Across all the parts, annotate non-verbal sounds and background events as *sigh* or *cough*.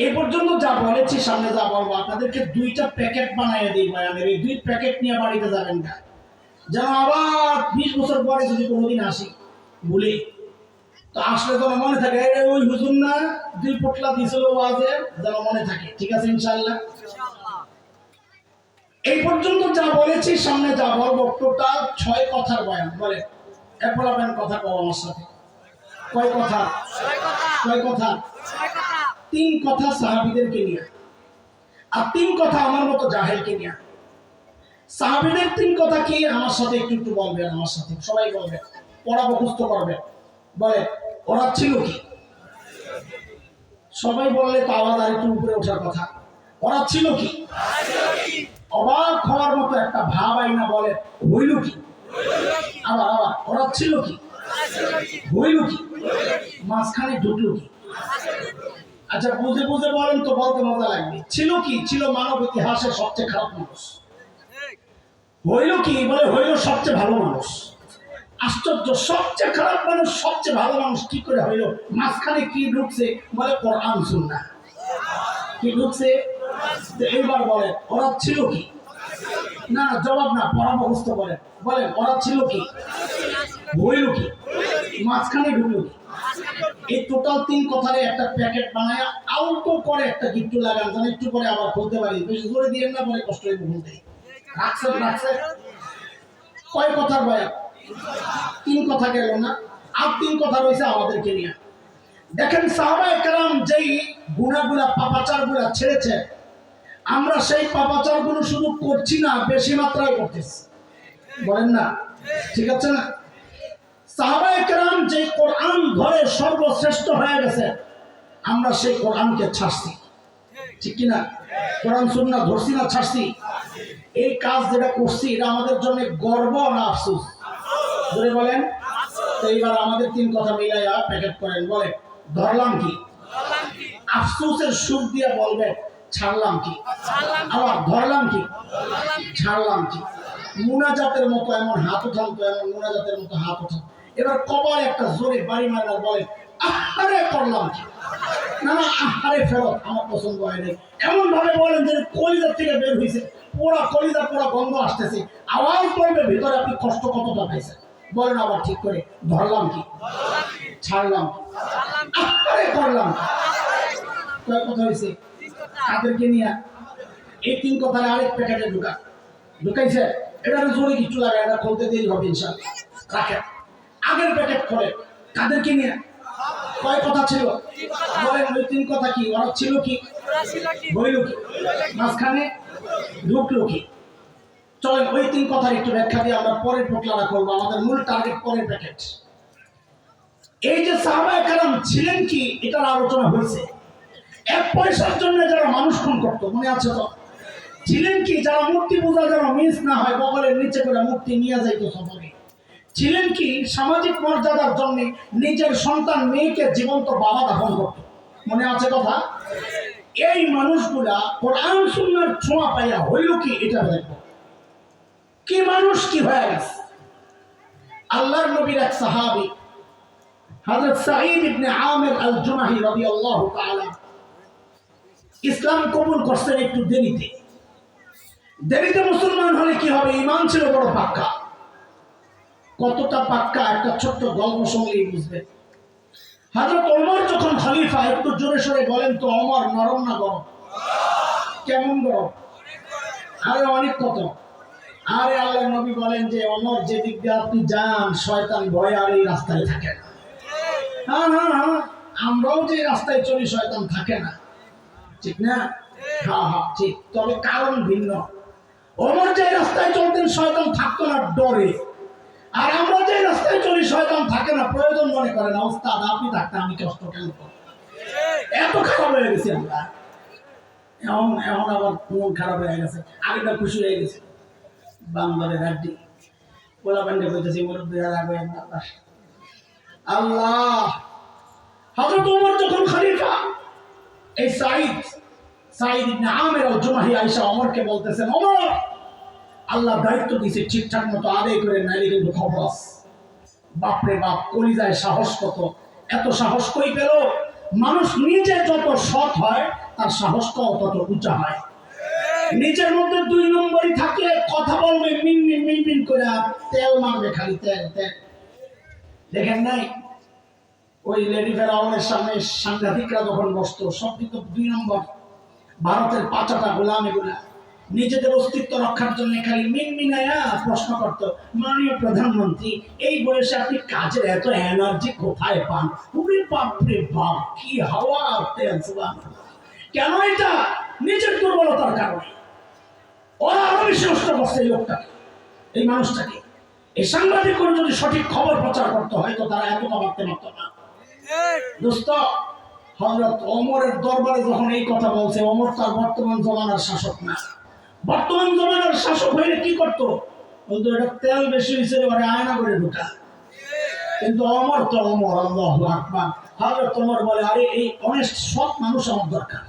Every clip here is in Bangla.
এ পর্যন্ত যা বলেছি সামনে যা বলব আপনাদেরকে দুইটা প্যাকেট বানাইয়ে দিই বয়ানের এই দুই প্যাকেট নিয়ে বাড়িতে যাবেন না। যেন আবার বিশ বছর পরে যদি কোনোদিন আসি ভুলে তো আসলে যেন মনে থাকে "এই ওই হুজুর না দুই পোটলা দিছিল ওয়াজে। যেন মনে থাকে। ঠিক আছে ইনশাল্লাহ এই পর্যন্ত যা বলেছি সামনে যা বলব টোটাল ছয় কথার বয়ান। বলে এরপর আপনার কথা কও আমার সাথে। কয় কথা? কয় কথা। তিন কথা সাহাবিদেরকে নিয়ে। আর তিন কথা আমার মতো জাহেলকে নিয়ে। সাহাবিদের তিন কথা কি? আমার সাথে একটু একটু বলবেন, আমার সাথে। সবাই বলবে পড়া মুখস্থ করবে। বলে, ওরা ছিল কি? সবাই বললে তো আওয়াজ আর একটু উপরে ওঠার কথা। ওরা ছিল কি? অবাক হওয়ার মতো একটা ভাব আইনা বলে, হইল কি? আবার আবার, ওরা ছিল কি? হইল কি? মাঝখানে ঢুকলো কি? আচ্ছা বুঝে বুঝে বলেন তো, বলতে মজা লাগবে। ছিল কি? ছিল মানব ইতিহাসের সবচেয়ে খারাপ মানুষ। হইল কি? বলে হইল সবচেয়ে ভালো মানুষ। আশ্চর্য, সবচেয়ে খারাপ মানুষ, সবচেয়ে ভালো মানুষ কি করে হইল? মাঝখানে কি ঢুকছে? বলে কোরআন শুননা কি ঢুকছে? এইবার বলে ওরা ছিল কি? না না, জবাব না মুখস্থ করে বলেন, ওরা ছিল কি? হইল কি? মাঝখানে ঢুকলো কি? এই টোটাল তিন কথারে একটা প্যাকেট বানায় করে একটা লাগান একটু আবার পারি। বেশি জোরে না, পরে কষ্ট হয়ে রাখছেন রাখছেন কয় কথার তিন কথা গেল না? আর তিন কথা রয়েছে আমাদেরকে নিয়ে। দেখেন সাহাবায়ে কেরাম যেই গুণাগুলা ছেড়েছে, আমরা সেই পাপাচারগুলো শুধু করছি না, বেশি মাত্রায় করতেছি। বলেন না? ঠিক আছে না? যে সর্বশ্রেষ্ঠ হয়ে গেছে, আমরা সেই ছাড়ছি। ঠিক কি না কোরআন ধরছি না, ছাড়ছি? এই কাজ যেটা করছি, এটা আমাদের জন্য গর্ব না আফসোস? ধরে বলেন। তো এইবার আমাদের তিন কথা মিলাইয়া প্যাকেট করেন। বলে ধরলাম কি? আফসুসের সুর দিয়ে বলবে ছাড়লাম কি? আবার ধরলাম কি? ছাড়লাম কি? মুনাজাতের মতো এমন হাত উঠান তো, এমন মুনাজাতের মতো হাত উঠান। এবার কপাল একটা জোরে বাড়ি মারার বলে, আহারে করলাম। না না, আহারে ফেরত, আমার পছন্দ হয় নাই এমন ভাবে বলেন যে কলিজার থেকে বের হয়েছে পুরা কলিজা, পুরা গন্ধ আসতেছে। আওয়াজ করবে, ভিতরে আপনি কষ্ট কতটা পাইছেন? বলেন আবার ঠিক করে, ধরলাম কি? ছাড়লাম। আহারে করলাম। কি কয় কথা হয়েছে তাদেরকে নিয়ে এই তিন কথার আরেক প্যাকেটে ঢুকা। ঢুকাইছে। এটা জোরে কিছু লাগে এটা খুলতে দেরি হবে ইনশাল রাখে আগের প্যাকেট করে কাদেরকে নিয়ে? কয় কথা ছিল? বলেন, ওই তিন কথা কি? ওরা ছিল কি? হইল কি? মাঝখানে ঢুকলো কি? চলেন, ওই তিন কথার একটু ব্যাখ্যা দিয়ে আমরা পরের পোটলাটা করব, আমাদের মূল টার্গেট পরের প্যাকেট এই যে সাহাবায়ে কারাম ছিলেন কি? এটার আলোচনা হয়েছে। এক পয়সার জন্য যারা মানুষ খুন করতো, মনে আছে তো? ছিলেন কি? যারা মূর্তি পূজা যেন মিস না হয়, বগলের নিচে করে মূর্তি নিয়ে যাইতো সফরে। ছিলেন কি? সামাজিক মর্যাদার জন্য নিজের সন্তান, মেয়েকে জীবন্ত বাবা দাফন করত। মনে আছে কথা? এই মানুষগুলা কোরআন, সুন্নার ছোঁয়া পাইয়া হইল কি? এটা দেখো। কি মানুষ কি হয়ে গেছে? আল্লাহর নবীর এক সাহাবী, হযরত সাঈদ ইবনে আমির আল জুমাহি রাদিয়াল্লাহু তাআলা, ইসলাম কবুল করছেন একটু দেরিতে। দেরিতে মুসলমান হলে কি হবে? ইমান ছিল বড় পাক্কা। কতটা পাক্কা একটা ছোট্ট গল্প শুনলেই বুঝবে। হাজরত ওমর যখন খালিফা, একটু জোরে সোরে বলেন তো অমর নরম না গরম? কেমন গরম? আরে অনেক কত। আরে আল্লাহ নবী বলেন যে অমর যেদিক দিয়ে আপনি যান, শয়তান ভয় আর এই রাস্তায় থাকে না। হ্যাঁ হ্যাঁ হ্যাঁ আমরাও যে রাস্তায় চলি, শয়তান থাকে না। ঠিক না? হ্যাঁ হ্যাঁ ঠিক। তবে কারণ ভিন্ন। ওমর যে রাস্তায় চলতেন, শয়তান থাকতো না ডরে। আর আমরা যে রাস্তায় চলি, শয়তান থাকে না, প্রয়োজন মনে করে না, ওস্তাদ, আপনি থাকতে আমি কষ্ট কেন এত খারাপ হয়ে গেছি আমরা। এখন এখন আবার মন খারাপ হয়ে গেছে আগেটা খুশি হয়ে গেছে। বাংলাদেশ হাড্ডি পোলা পান্ডে কইতেছি, মুরব্বী রাখবে আল্লাহ! হযরত ওমর যখন খলিফা, এই সাইদ সাইদ ইবনে আমির আল জুমাহি আয়েশা বলতেছেন, ওমর আল্লাহ দায়িত্ব দিয়েছে ঠিকঠাক মতো আদায় করে নাইলে কিন্তু খবর বাপরে বাপ করি কলিজায় সাহস কত? এত সাহস কই পেল? মানুষ নিজে যত সৎ হয়, তার সাহসটাও তত উঁচা হয়। নিজের মধ্যে দুই নম্বরই থাকলে কথা বলবে মিনমিন মিনমিন করে তেল মারবে খালি, তেল তেল। দেখেন নাই? ওই লেডি ফেরাউনের সামনে সাংঘাতিকরা যখন বসতো, সব কিন্তু দুই নম্বর, ভারতের পাঁচাটা গোলাম এগুলা নিজেদের অস্তিত্ব রক্ষার জন্য খালি মিনমিনায়া প্রশ্ন করতো, মাননীয় প্রধানমন্ত্রী, এই বয়সে আপনি কাজের এত এনার্জি কোথায় পান? উনি বাপরে বাপ, কি হাওয়া কেন এটা? নিজের দুর্বলতার কারণে। ওরা আরও বেশি করছে লোকটাকে, এই মানুষটাকে। এই সাংবাদিক করে যদি সঠিক খবর প্রচার করতে, হয়তো তারা এতটা ভাবতে পারত না। দোস্ত হজরত অমরের দরবারে যখন এই কথা বলছে অমর তার বর্তমান জমানার শাসক না। বর্তমান জমানার শাসক হইলে কি করতো? বলতো, এটা তেল বেশি হয়েছে এবারে আয়না করে ঢুকা। কিন্তু অমর তো অমর, আল্লাহ আকবার। হজরত অমর বলে, আরে, এই অনেস্ট সৎ মানুষ আমার দরকার।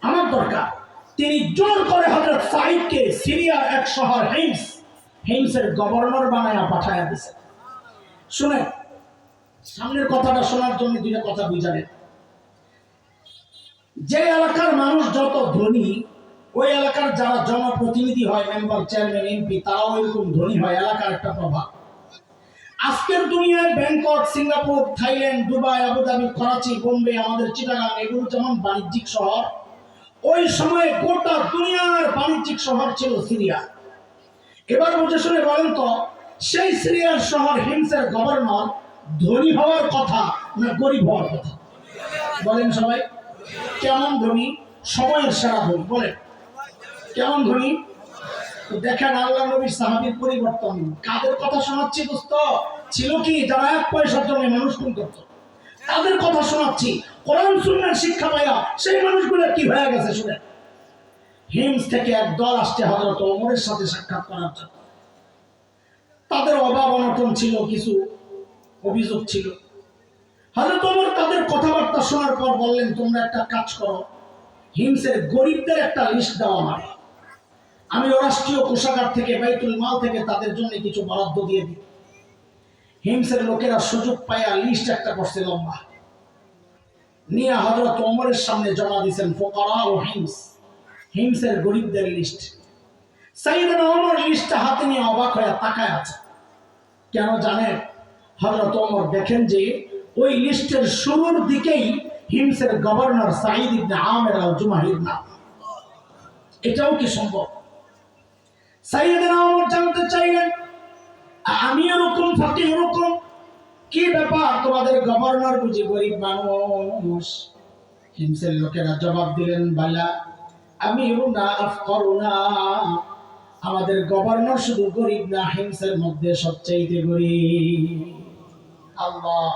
আমার দরকার। তিনি জোর করে হজরত সাইদকে সিরিয়ার এক শহর হিমস হিমসের গভর্নর বানায়া পাঠায়া দিছে। শুনে সামনের কথাটা শোনার জন্য দুইটা কথা বুঝাবেন যে এলাকার মানুষ যত ধনী ওই এলাকার যারা জনপ্রতিনিধি হয় মেম্বার চেয়ারম্যান এমপি তারাও এরকম ধনী হয়, এলাকার একটা প্রভাব। আজকের দুনিয়ায় Bangkok, Singapore, Thailand, Dubai, Abu Dhabi, Karachi, Bombay, আমাদের চিটাগাং, এগুলো যেমন বাণিজ্যিক শহর, ওই সময়ে গোটা দুনিয়ার বাণিজ্যিক শহর ছিল সিরিয়া। এবার বুঝে শুনে বলেন তো, সেই সিরিয়ার শহর হিমসের গভর্নর ধনী হওয়ার কথা না গরিব হওয়ার কথা? বলেন সবাই, কেমন ধনী? সময়ের সেরা ধনী, বলেন। কেমন ধনী দেখেন আল্লাহ নবীর সাহাবীর পরিবর্তন। কাদের কথা শোনাচ্ছি দোস্ত? ছিল কি? যারা এক পয়সার জন্য মানুষ খুন করত। তাদের কথা শোনাচ্ছি। কোরআন, সুন্নার শিক্ষা পাইয়া সেই মানুষগুলো কি হয়ে গেছে শুনে। হিমস থেকে এক দল আসছে হজরত ওমরের সাথে সাক্ষাৎ করার জন্য। তাদের অভাব অনটন ছিল, কিছু অভিযোগ ছিল। হজরত ওমর তাদের কথাবার্তা শোনার পর বললেন, তোমরা একটা কাজ করো। হিমসের গরিবদের একটা লিস্ট দাও আমার আমি রাষ্ট্রীয় কোষাগার থেকে, বাইতুল মাল থেকে তাদের জন্য কিছু বরাদ্দ দিয়ে দিই। হিমসের লোকেরা সুযোগ পায়া লিস্ট একটা করছে লম্বা। নিয়ে হজরত ওমরের সামনে জমা দিয়েছেন ফোকারা ও হিমস। হিমসের গরিবদের লিস্ট সাইদানা ওমর লিস্টটা হাতে নিয়ে অবাক হয়ে তাকায় আছে। কেন জানেন? হজরত ওমর দেখেন যে, ওই লিস্টের শুরুর দিকেই হিমসের গভর্নর সাইদ ইবনে আমের আল জুমাহির নাম। এটাও কি সম্ভব? জানতে চাইলেন। আমি এরকম, ফাঁকি এরকম। কি ব্যাপার? তোমাদের গভর্নর বুঝি গরিব মানুষ। হিমসের লোকেরা জবাব দিলেন, বালা আমি না করু না। আমাদের গভর্নর শুধু গরিব না, হিমসের মধ্যে সবচাইতে গরিব। আল্লাহ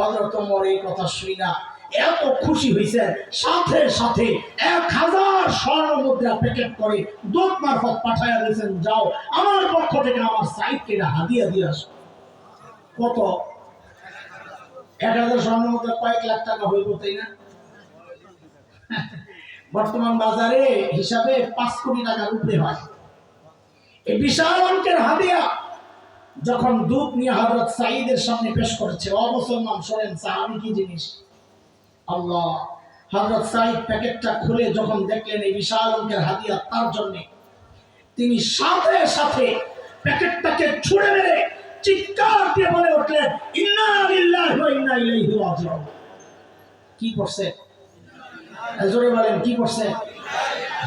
হজরত ওমর এই কথা শুই না। এত খুশি হয়েছে সাথে সাথে এক হাজার স্বর্ণ মুদ্রা প্যাকেট করে দূত মারফত পাঠাইয়া দিয়েছেন, যাও, আমার পক্ষ থেকে আমার সাইডকে হাদিয়া দিয়ে আসো। কত? এক হাজার স্বর্ণ মুদ্রা কয়েক লাখ টাকা হইব, তাই না? *laughs* বর্তমান বাজারে হিসাবে পাঁচ কোটি টাকার উপরে হয়। এই বিশাল অঙ্কের হাদিয়া। যখন দুধ নিয়ে হজরত সাইদের সামনে পেশ করেছে অমুসলমান শোনেন, সাহাবি কি জিনিস? আল্লাহ। হজরত সাইদ প্যাকেটটা খুলে যখন দেখলেন এই বিশাল অঙ্কের হাদিয়া তার জন্য, তিনি সাথে সাথে প্যাকেটটাকে ছুঁড়ে মেরে চিৎকার দিয়ে বলে উঠলেন, ইন্না ইন্না ইলাইহি রাজিউন। কি করছে? জোরে বলেন, কি করছে?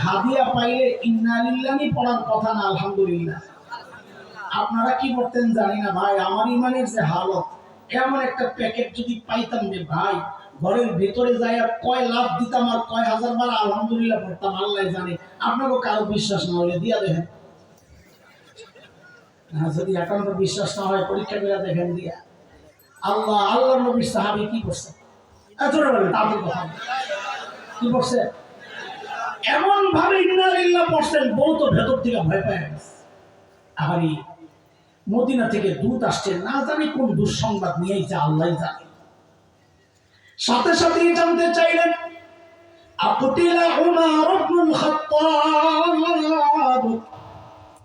হাদিয়া পাইলে ইন্না লিল্লাহি পড়ার কথা না, আলহামদুলিল্লাহ। আপনারা কি করতেন জানি না, ভাই, আমার ইমানের যে হালত, এমন একটা প্যাকেট যদি পাইতাম যে, ভাই ঘরের ভিতরে যাই আর কয় লাভ দিতাম আর কয় হাজার বার আলহামদুলিল্লাহ পড়তাম, আল্লাহ জানে। আপনারও কারও বিশ্বাস না হলে দিয়া দেখেন। যদি একান্ত বিশ্বাস না হয়, পরীক্ষা করে দেখেন দিয়া। আল্লাহ আল্লাহ নবীর সাহাবি কি করছে? তাদের কথা কি করছে? এমন ভাবে পড়ছেন, বউ তো ভেতর থেকে ভয় পায়। আবার মদিনা থেকে দূত আসছে, না জানি কোন দুঃসংবাদ নিয়েই যে আল্লাহ জানে। সাথে সাথে জানতে চাইলেন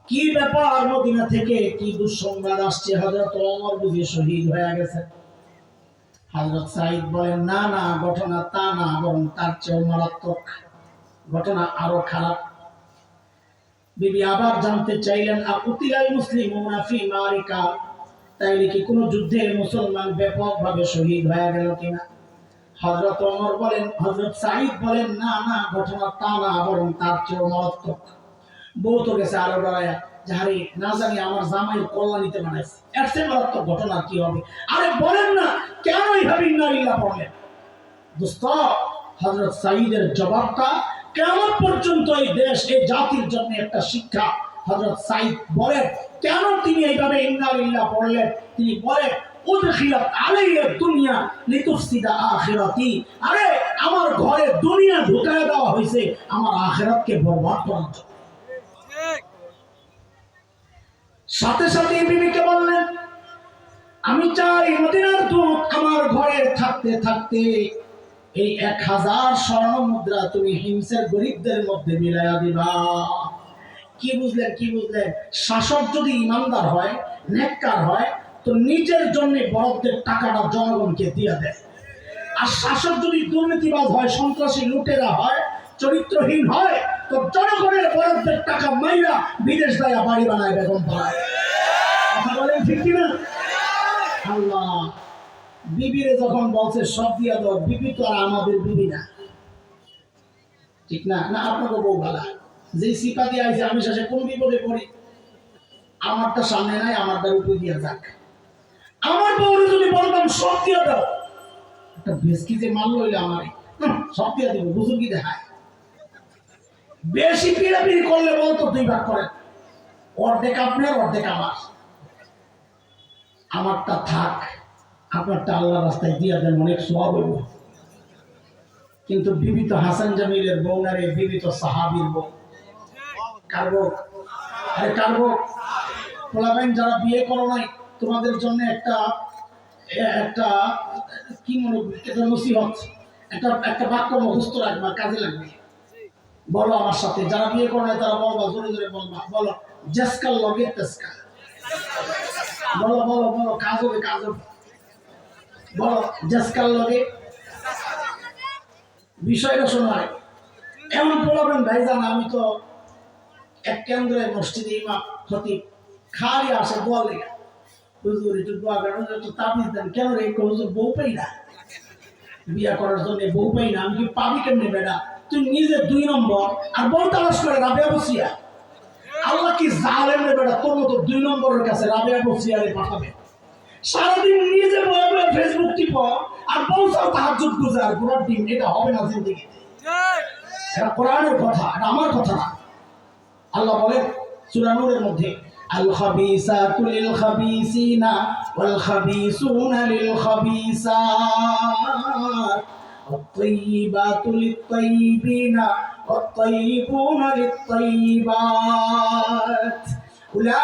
কি ব্যাপার মদিনা থেকে কি দুঃসংবাদ আসছে? হযরত ওমর বুঝি শহীদ হয়ে গেছে। হজরত সাইদ বলেন, না না, ঘটনা তা না, বরং তার চেয়েও মারাত্মক। ঘটনা আরও খারাপ। বিবি আবার জানতে চাইলেন, আকুতিলাল মুসলিম মুনাফি মারিকা? তাইলে কি কোনো যুদ্ধে মুসলমান ব্যাপকভাবে শহীদ হয়ে গেল কিনা? হজরত ওমর বলেন হজরত সাইদ বলেন, না না, ঘটনা তা না, বরং তার চেয়েও মারাত্মক। বউ তো গেছে আরও ডরায়া যাহারে না জানি আমার বানাইছে। এর চেয়ে মারাত্মক ঘটনা কি হবে? আরে বলেন না, কেন এইভাবে পড়লেন দোস্ত হজরত জবাবটা কেমন পর্যন্ত এই দেশ, এই জাতির জন্য একটা শিক্ষা? হজরত সাইদ বলেন, কেন তিনি এইভাবে ইন্নারিল্লাহ পড়লেন? তিনি বলেন দুনিয়া লিতুফসিদা আখিরাতি। আরে, আমার ঘরে দুনিয়া ঢুকায় দেওয়া হয়েছে আমার আখিরাতকে বরবাদ করার জন্য। সাথে সাথে বিবিকে বললেন, আমি চাই মদিনার দূত আমার ঘরে থাকতে থাকতে এই এক হাজার স্বর্ণ মুদ্রা তুমি হিংসের গরিবদের মধ্যে মিলাইয়া দিবা। কি বুঝলেন কি বুঝলেন? শাসক যদি ইমানদার হয়, নেককার হয় তো নিজের জন্য বরফদের টাকাটা জনগণকে দিয়ে দেয়। আর শাসক যদি দুর্নীতিবাজ হয়, সন্ত্রাসী লুটেরা হয়, চরিত্রহীন হয়, তো জনগণের বরফদের টাকা মাইরা বিদেশ দেয়া বাড়ি বানায়, বেগম পাড়ায় কথা বলেন ঠিক কিনা? আল্লাহ, বিবিরে যখন বলছে, সব দিয়া দাও, বিবি তো আর আমাদের বিবি না। ঠিক না? না, আপনাকে বউ ভালা। যে সিপা দিয়ে আছে আমি শেষে কোন বিপদে পড়ি? আমারটা সামনে নাই, আমারটা উপরে দিয়া যাক। আমার বউরে যদি বলতাম, সব দিয়া দাও। একটা ভেসকি যে মাল লইলে আমারে সব দিয়া দিব কি দেখায়? বেশি পিড়াপিড়ি করলে বলতো, দুই ভাগ করেন। অর্ধেক আপনার, অর্ধেক আমার। আমারটা থাক, আপনারটা আল্লাহ রাস্তায় দিয়া দেন, অনেক সব হইব। কিন্তু বিবিত হাসান জামিলের বউ না রে, বিবিত সাহাবির বউ। কারবো আরে কারবো পোলাবেন যারা বিয়ে করো নাই তোমাদের জন্য একটা একটা, কি মনে একটা নসিহত, একটা একটা বাক্য মুখস্থ রাখবা, কাজে লাগবে। বলো আমার সাথে, যারা বিয়ে করে নাই তারা বলবা, জোরে জোরে বলবা। বলো জেসকাল লগে তেসকা বলো বলো বলো, কাজ হবে কাজ হবে। বলো জেসকাল লগে। বিষয়টা শোনায় এমন বলবেন, ভাইজান, আমি তো এক কেন্দ্রে মসজিদে ইমাম খতিব, খালি আসে দোয়া লেগে। হুজুর একটু দোয়া করেন একটু তাবিজ দেন। কেন রে? হুজুর বউ পাই না। বিয়া করার জন্য বউ পাই না। আমি কি পাবি কেমনি বেটা? তুই নিজে দুই নম্বর। আর বউ তালাশ করে রাবেয়া বসিয়া। আল্লাহ কি জালেম রে বেটা? তোর মতো দুই নম্বরের কাছে রাবেয়া বসিয়ারে পাঠাবে। সারাদিন নিজে বয়ে বয়ে ফেসবুক টিপ। আর বউসাও তাহার যুগ গুজে আর পুরো ডিম, এটা হবে না জিন্দিগিতে এটা কোরআনের কথা, এটা আমার কথা না। আল্লাহ বলেন, সূরা নূরের মধ্যে الخبيثات للخبيثين والخبيثون للخبيثات الطيبات للطيبين والطيبون للطيبات. أولئك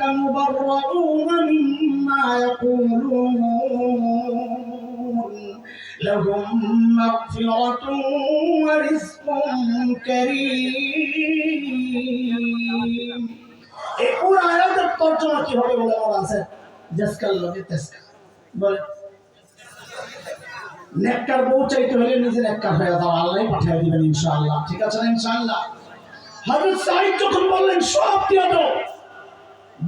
مبرؤون مما يقولون. لهم مغفرة ورزق كريم এই পুরো আয়াতের তর্জমা কি হবে বলে আমার আছে জেসকাল লগে তেসকা বলে নেককার বউ চাইতে হলে নিজে নেককার হয়ে দাও আল্লাহ পাঠিয়ে দিবেন ইনশাআল্লাহ ঠিক আছে না ইনশাআল্লাহ হযরত সাইদ যখন বললেন সব দিয়ে দাও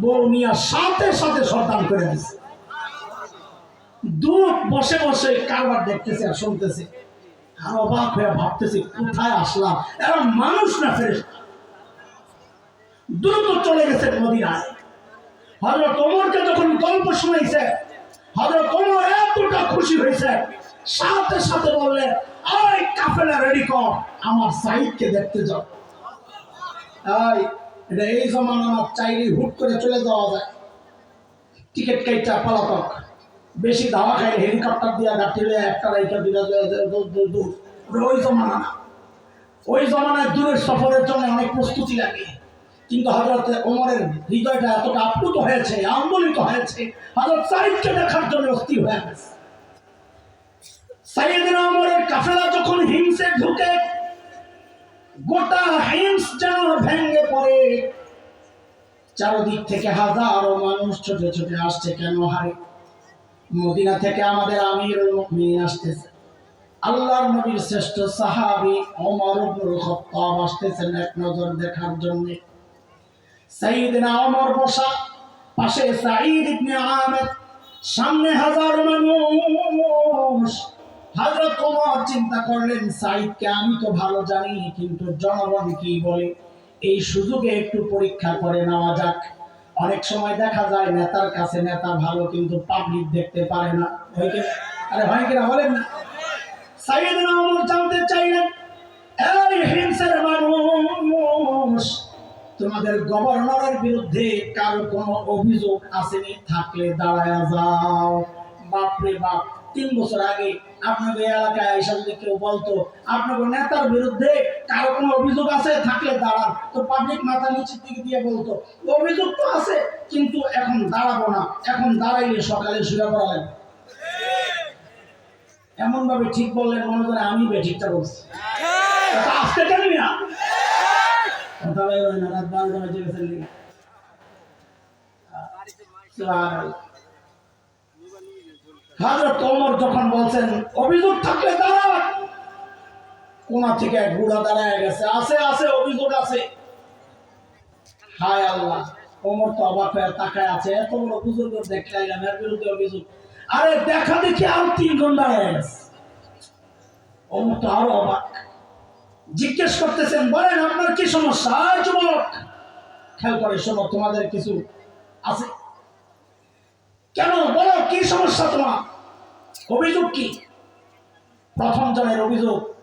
বউ নিয়ে সাথে সাথে সন্তান করে দিছে দূর বসে বসে কারবার দেখতেছে আর শুনতেছে। আর অবাক হয়ে ভাবতেছে, কোথায় আসলাম? এরা মানুষ না ফেরে দ্রুত চলে গেছে মদিনায়। হজরত ওমরকে যখন গল্প শুনাইছে হজরত ওমর এতটা খুশি হয়েছে, সাথে সাথে বললেন ওই কাফেলা রেডি কর, আমার সাইদকে দেখতে যাও। এই এটা এই জমানা আমার চাইলে হুট করে চলে যাওয়া যায়। টিকিট কাইটা পলাতক। বেশি ধাওয়া খাই হেলিকপ্টার দিয়া গাঠিলে একটা রাইখা দিলে ওই জমানা। ওই জমানায় দূরের সফরের জন্য অনেক প্রস্তুতি লাগে। কিন্তু হজরত ওমরের হৃদয়টা এতটা আপ্লুত হয়েছে, আন্দোলিত হয়েছে হজরত সাইদকে দেখার জন্য অস্থির হয়ে গেছে। সাইয়েদিন ওমরের কাফেলা যখন হিংসে ঢুকে, গোটা হিংস যেন ভেঙে পড়ে। চারদিক থেকে হাজারো মানুষ ছোটে ছোটে আসছে, কেন হারে? মদিনা থেকে আমাদের মুমিনিন আসতেছে। আল্লাহর নবীর শ্রেষ্ঠ সাহাবী ইবনুল খাত্তাব আসতেছেন এক নজর দেখার জন্য। বসা, পাশে ইবনে আমের, সামনে হাজার মানুষ। চিন্তা করলেন আমি তো ভালো জানি, কিন্তু জনগণ কি বলে? এই সুযোগে একটু পরীক্ষা করে নেওয়া যাক। অনেক সময় দেখা যায় নেতার কাছে নেতা ভালো কিন্তু পাবলিক দেখতে পারে না। হয় আরে ভাইকেরা বলেন না? সাইয়েদনা ওমর জানতে চাইলেন, এই হিংসার মানুষ, তোমাদের গভর্নরের বিরুদ্ধে কারও কোনো অভিযোগ আসেনি, থাকলে দাঁড়ায় যাও। বাপরে বাপ তিন বছর আগে আপনাদের এলাকায় এসে যদি কেউ বলতো, আপনাদের নেতার বিরুদ্ধে কারও কোনো অভিযোগ আছে? থাকলে দাঁড়ান। তো পাবলিক মাথা নিচের দিকে দিয়ে বলতো, অভিযোগ তো আছে, কিন্তু এখন দাঁড়াবো না। এখন দাঁড়াইলে সকালে শুয়ে পড়া লাগবে এমন ভাবে ঠিক বললেন মনে করে আমি বেঠিকটা বলছি। আসতে জানি না। কথা না, রাত বারোটা বেজে গেছে ওমর যখন বলছেন, অভিযোগ থাকলে কোনা থেকে এক বুড়া দাঁড়ায় গেছে। আছে আছে, অভিযোগ আছে। হায় আল্লাহ তো অবাক হয়ে তাকায় আছে। এত বড় এর বিরুদ্ধে অভিযোগ? আরে, দেখা দেখি আর তিনজন দাঁড়ায় গেছে। ওমর তো আরও অবাক। জিজ্ঞেস করতেছেন, বলেন, আপনার কি সমস্যা? যুবক খেয়াল করে শোনো, তোমাদের কিছু আছে? কেন? বলো কি সমস্যা তোমার? অভিযোগ কি? প্রথম জনের অভিযোগ।